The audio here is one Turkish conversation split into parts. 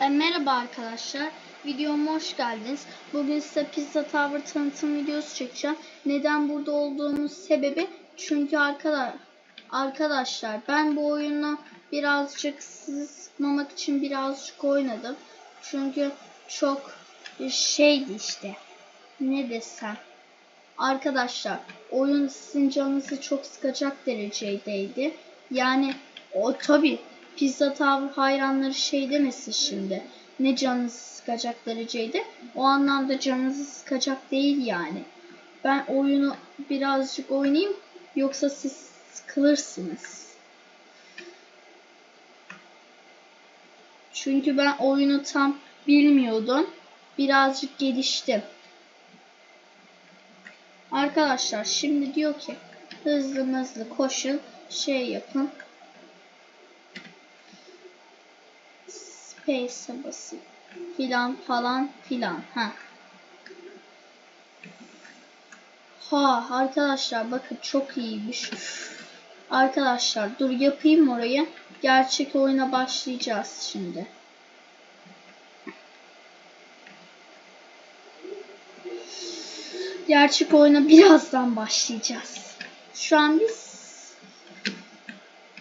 E, merhaba arkadaşlar. Videoma hoş geldiniz. Bugün size Pizza Tower tanıtım videosu çekeceğim. Neden burada olduğumuz sebebi çünkü arkadaşlar arkadaşlar ben bu oyunu birazcık sizi için birazcık oynadım. Çünkü çok şeydi işte. Ne desem. Arkadaşlar oyun sizin canınızı çok sıkacak derecedeydi. Yani o tabi Pizza Tower hayranları şey demesin şimdi. Ne canınızı sıkacak dereceydi. O anlamda canınızı sıkacak değil yani. Ben oyunu birazcık oynayayım yoksa siz sıkılırsınız. Çünkü ben oyunu tam bilmiyordum. Birazcık geliştim. Arkadaşlar şimdi diyor ki hızlı hızlı koşun şey yapın. Space'e basın. Filan falan filan. Ha. Ha arkadaşlar bakın çok iyiymiş. Arkadaşlar dur yapayım orayı. Gerçek oyuna başlayacağız şimdi. Gerçek oyuna birazdan başlayacağız. Şu an biz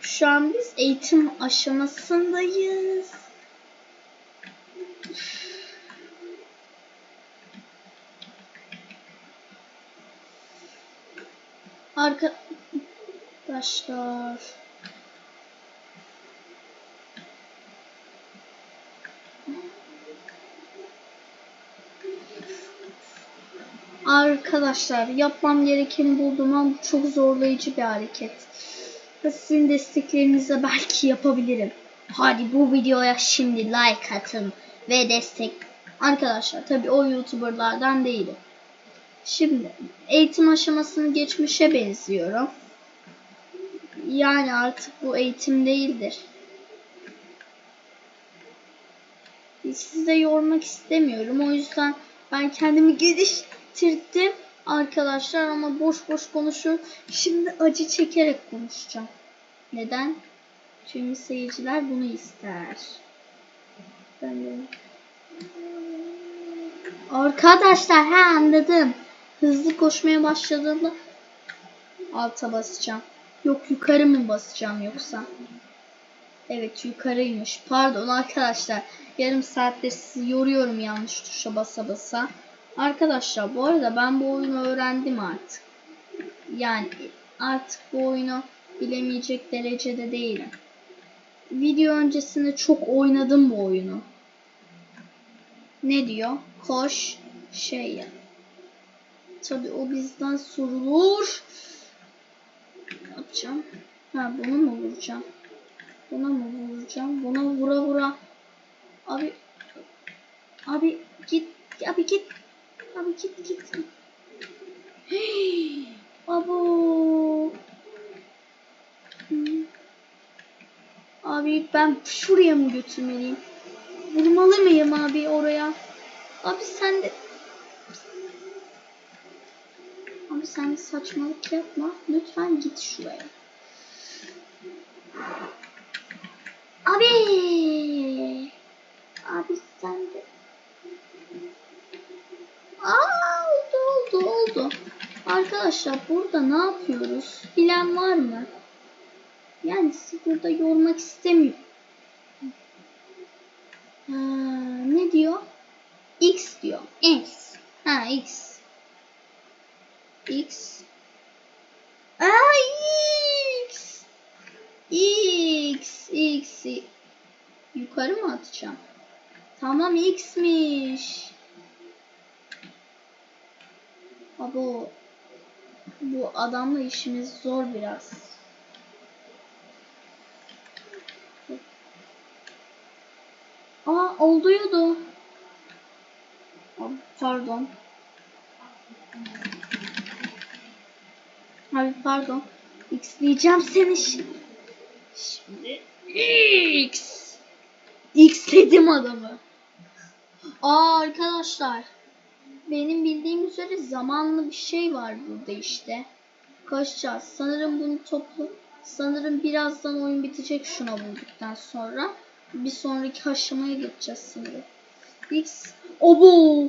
şu an biz eğitim aşamasındayız. Arkadaşlar Arkadaşlar yapmam gerekeni buldum ama bu çok zorlayıcı bir hareket. Sizin desteklerinizle belki yapabilirim. Hadi bu videoya şimdi like atın ve destek. Arkadaşlar tabi o youtuberlardan değilim. Şimdi eğitim aşamasını geçmişe benziyorum. Yani artık bu eğitim değildir. Sizi de yormak istemiyorum. O yüzden ben kendimi geliştirdim arkadaşlar ama boş boş konuşuyorum. Şimdi acı çekerek konuşacağım. Neden? Çünkü seyirciler bunu ister. Ben de... Arkadaşlar he anladım. Hızlı koşmaya başladığımda alta basacağım. Yok yukarı mı basacağım yoksa? Evet yukarıymış. Pardon arkadaşlar. Yarım saattir sizi yoruyorum yanlış tuşa basa basa. Arkadaşlar bu arada ben bu oyunu öğrendim artık. Yani artık bu oyunu bilemeyecek derecede değilim. Video öncesinde çok oynadım bu oyunu. Ne diyor? Koş şey yap. Tabi o bizden sorulur. Ne yapacağım? Ha bunu mu vuracağım? Buna mı vuracağım? Buna vura vura. Abi abi git abi git abi git git. Hey, abo. Abi ben şuraya mı götürmeliyim? Vurmalı mıyım abi oraya? Abi sen de Abi sen saçmalık yapma. Lütfen git şuraya. Abi. Abi sen de. Aa oldu oldu oldu. Arkadaşlar burada ne yapıyoruz? Bilen var mı? Yani sizi burada yormak istemiyorum. Ha, ne diyor? X diyor. X. Ha X. X. Aa X. X. X. Yukarı mı atacağım? Tamam X'miş. Abo. Bu adamla işimiz zor biraz. Aa oluyordu. Pardon. Abi pardon. X diyeceğim seni şimdi. Şimdi X. X dedim adamı. Aa arkadaşlar. Benim bildiğim üzere zamanlı bir şey var burada işte. Koşacağız. Sanırım bunu toplu. Sanırım birazdan oyun bitecek şuna vurduktan sonra. bir sonraki aşamaya geçeceğiz şimdi. X Obo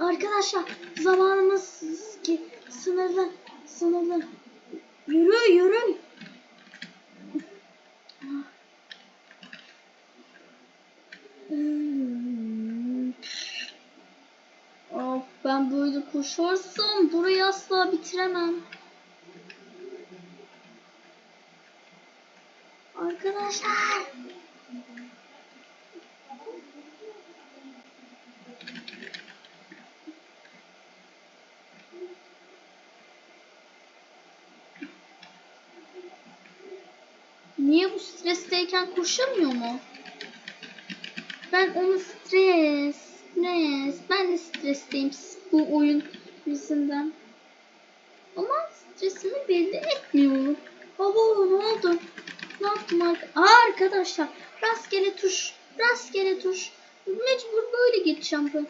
Arkadaşlar zamanımız ki sınırlı sınırlı. Yürü yürü. Hmm. Of ben böyle koşarsam burayı asla bitiremem. Arkadaşlar. Niye bu stresteyken koşamıyor mu? Ben onu stres, stres. Ben de stresteyim bu oyun yüzünden. Ama stresimi belli etmiyorum. Baba ne oldu? Ne yaptım Aa, arkadaşlar rastgele tuş, rastgele tuş. Mecbur böyle geçeceğim ben.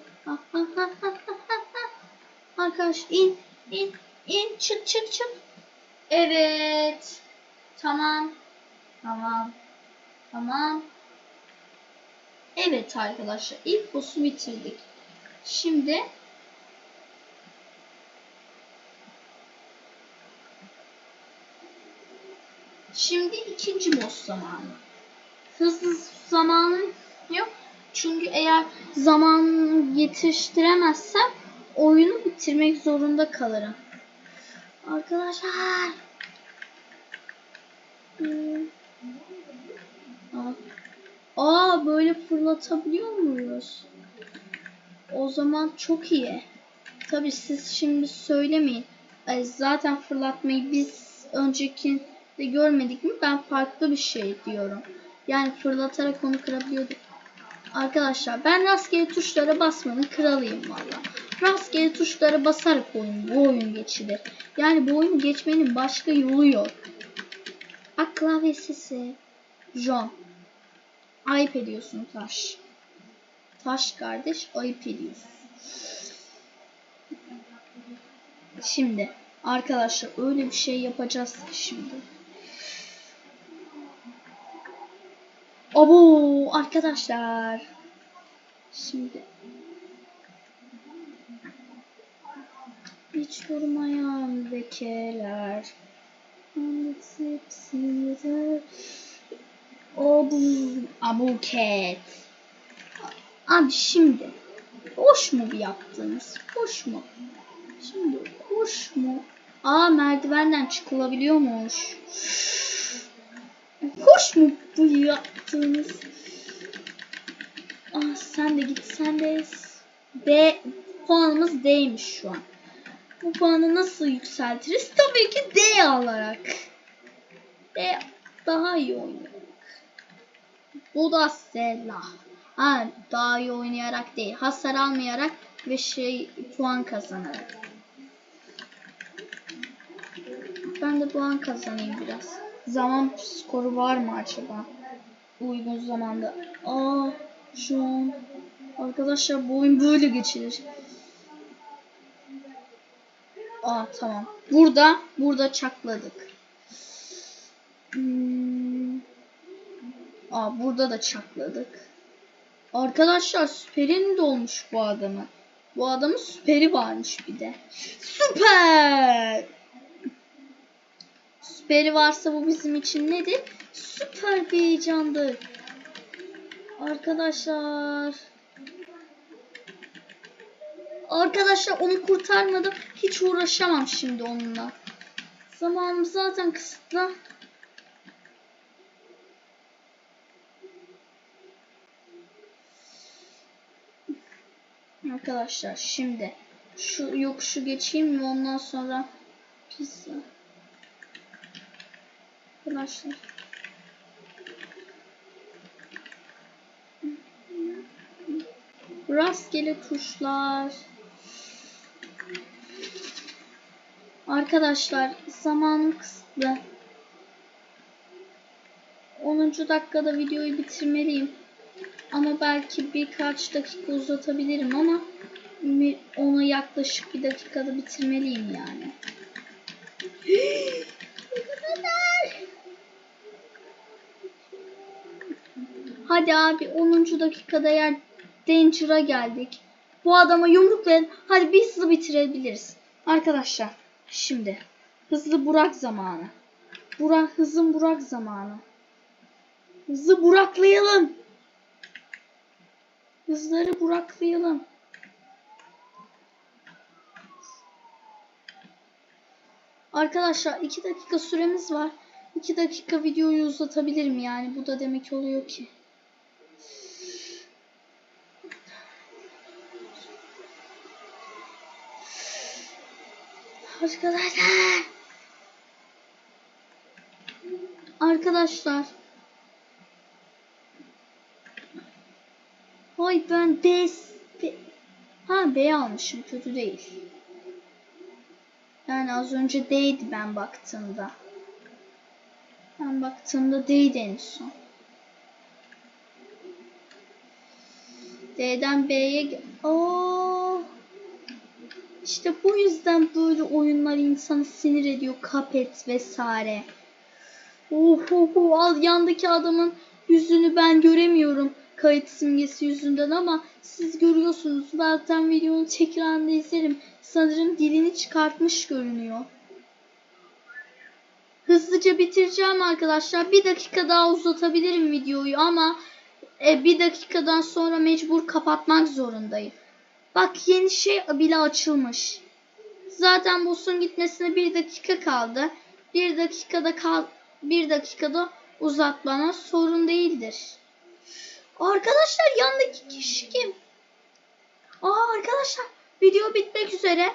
Arkadaş in, in, in, çık, çık, çık. Evet. Tamam. Tamam. Tamam. Evet arkadaşlar ilk boss'u bitirdik. Şimdi Şimdi ikinci boss zamanı. Hızlı zamanım yok. Çünkü eğer zamanı yetiştiremezsem oyunu bitirmek zorunda kalırım. Arkadaşlar. Hmm. Aa. Böyle fırlatabiliyor muyuz? O zaman çok iyi. Tabi siz şimdi söylemeyin. Ay, zaten fırlatmayı biz önceki de görmedik mi? Ben farklı bir şey diyorum. Yani fırlatarak onu kırabiliyorduk. Arkadaşlar ben rastgele tuşlara basmanın kralıyım valla. Rastgele tuşlara basarak oyun, bu oyun geçilir. Yani bu oyunu geçmenin başka yolu yok. Ak klavye sesi. John. Ayıp ediyorsun Taş. Taş kardeş ayıp ediyorsun. Şimdi arkadaşlar öyle bir şey yapacağız ki şimdi. Abo arkadaşlar. Şimdi hiç durmayan lekeler. Hepsi Abu, abuket. Abi şimdi hoş mu bir yaptığınız? Hoş mu? Şimdi hoş mu? Aa merdivenden çıkılabiliyormuş. Hoş mu bu yaptığınız? Ah sen de git sen de. D puanımız D'ymiş şu an. Bu puanı nasıl yükseltiriz? Tabii ki D alarak. D daha iyi oynuyor. Bu da silah. Ha, daha iyi oynayarak değil. Hasar almayarak ve şey puan kazanarak. Ben de puan kazanayım biraz. Zaman skoru var mı acaba? Uygun zamanda. Aa, şu an. Arkadaşlar bu oyun böyle geçilir. Aa tamam. Burada, burada çakladık. Hmm. Aa burada da çakladık. Arkadaşlar süperin de olmuş bu adamın. Bu adamın süperi varmış bir de. Süper! Süperi varsa bu bizim için nedir? Süper bir heyecandır. Arkadaşlar. Arkadaşlar onu kurtarmadım. Hiç uğraşamam şimdi onunla. Zamanım zaten kısıtlı. Arkadaşlar şimdi şu yokuşu geçeyim mi ondan sonra pizza. Arkadaşlar. Rastgele tuşlar. Arkadaşlar zamanım kısıtlı. 10. dakikada videoyu bitirmeliyim. Ama belki birkaç dakika uzatabilirim ama onu yaklaşık bir dakikada bitirmeliyim yani. Hadi abi 10. dakikada yer Danger'a geldik. Bu adama yumruk verin. Hadi bir hızlı bitirebiliriz. Arkadaşlar şimdi hızlı Burak zamanı. Burak hızın Burak zamanı. Hızlı Buraklayalım. Hızları Buraklayalım. Arkadaşlar 2 dakika süremiz var. 2 dakika videoyu uzatabilirim yani. Bu da demek oluyor ki. Arkadaşlar. Arkadaşlar. Ay ben B, B Ha B almışım kötü değil. Yani az önce D'ydi ben baktığımda. Ben baktığımda D'ydi en son. D'den B'ye Oo. İşte bu yüzden böyle oyunlar insanı sinir ediyor. Kapet vesaire. Oho, al yandaki adamın yüzünü ben göremiyorum kayıt simgesi yüzünden ama siz görüyorsunuz. Zaten videonun tekrarında izlerim. Sanırım dilini çıkartmış görünüyor. Hızlıca bitireceğim arkadaşlar. Bir dakika daha uzatabilirim videoyu ama e, bir dakikadan sonra mecbur kapatmak zorundayım. Bak yeni şey bile açılmış. Zaten boss'un gitmesine bir dakika kaldı. Bir dakikada kal bir dakikada uzatmana sorun değildir. Arkadaşlar yandaki kişi kim? Aa arkadaşlar video bitmek üzere.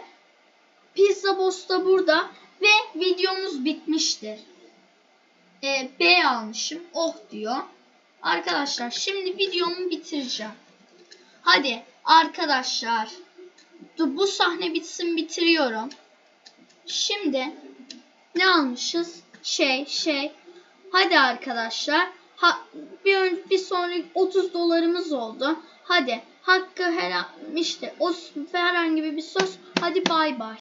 Pizza Boss da burada ve videomuz bitmiştir. Ee, B almışım. Oh diyor. Arkadaşlar şimdi videomu bitireceğim. Hadi arkadaşlar. Bu sahne bitsin bitiriyorum. Şimdi ne almışız? Şey şey. Hadi arkadaşlar. Ha, bir, ön, bir sonraki 30 dolarımız oldu. Hadi hakkı her işte o herhangi bir söz. Hadi bay bay.